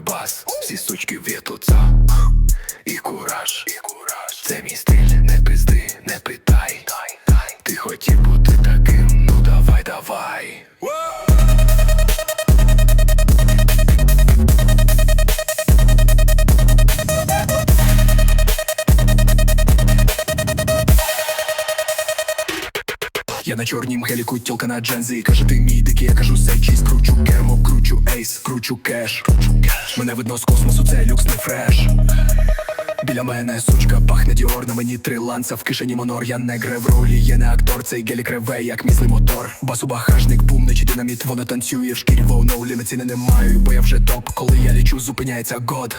мой бас, всі сучки в'єтуться І кураж, і кураж. Це мій стиль, не пизди, не питай. Ти хотів бути таким, ну давай, давай. Я на чорнім геліку, тілка на джензі Каже, ти мій дикий, я кажу Скручу кермо, кручу ейс, кручу кеш. Мене видно з космосу, це люкс не фреш. Біля мене сучка пахне діор На мені три ланца, в кишені монор. Я не гре в ролі, я не актор Цей гелік реве, як міслий мотор. Басу багажник, бум, наче динаміт Вона танцює в шкірі, воно ліна ціни не маю Бо я вже топ, коли я лічу, зупиняється год.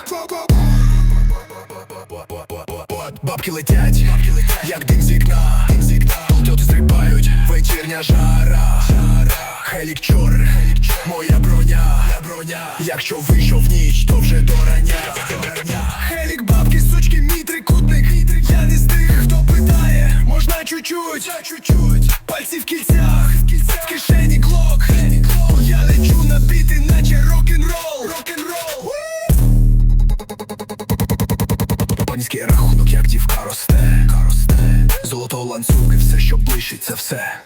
Бабки летять, як дим з вікна. Толтоти стрибають, вечірня жара. Хелік чор, моя броня, броня Якщо вийшов ніч, то вже до рання. Хелік, бабки, сучки, мій трикутник Я не з тих, хто питає Можна чуть-чуть, Пальці в кільцях, в кишені клок. Я лечу на біти, наче рок-н-рол. Рок-н-рол. Панський рахунок, як дівка росте. Золото ланцюги, все, що блищить, це все.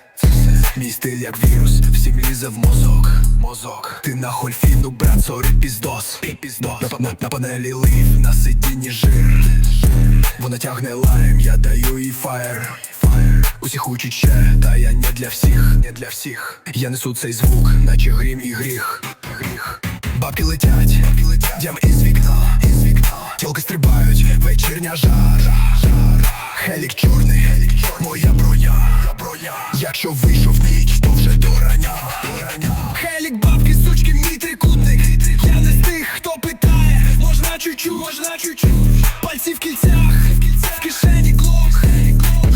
Мій стиль як вірус, всім лізе в мозок. Мозок. Ти на хольфіну, брат, сорі, піздос. На, на, на панелі лив, на сидінні жир. Вона тягне лайм, я даю їй фаєр. Усі хочуть ще, та я не для всіх, не для всіх. Я несу цей звук, наче грім і гріх. Гріх. Бабки летять, бабки летять, дям із вікна, із вікна. Тілки стрибають, вечірня жара. жара Хелік чорний, хелік чорний, моя броня, броня. Якщо вийшов ніч, чуть-чуть, можна чуть-чуть. Пальці в кільцях, в кишені клок.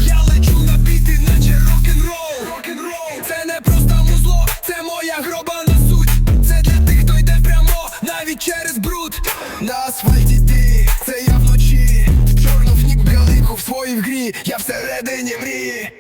Я лечу на біти, наче рок-н-рол. Рок-н-рол. Це не просто музло, це моя гробана суть. Це для тих, хто йде прямо, навіть через бруд. На асфальті ти, це я вночі. Чорну в нік бгалику в своїй грі, я всередині мрії.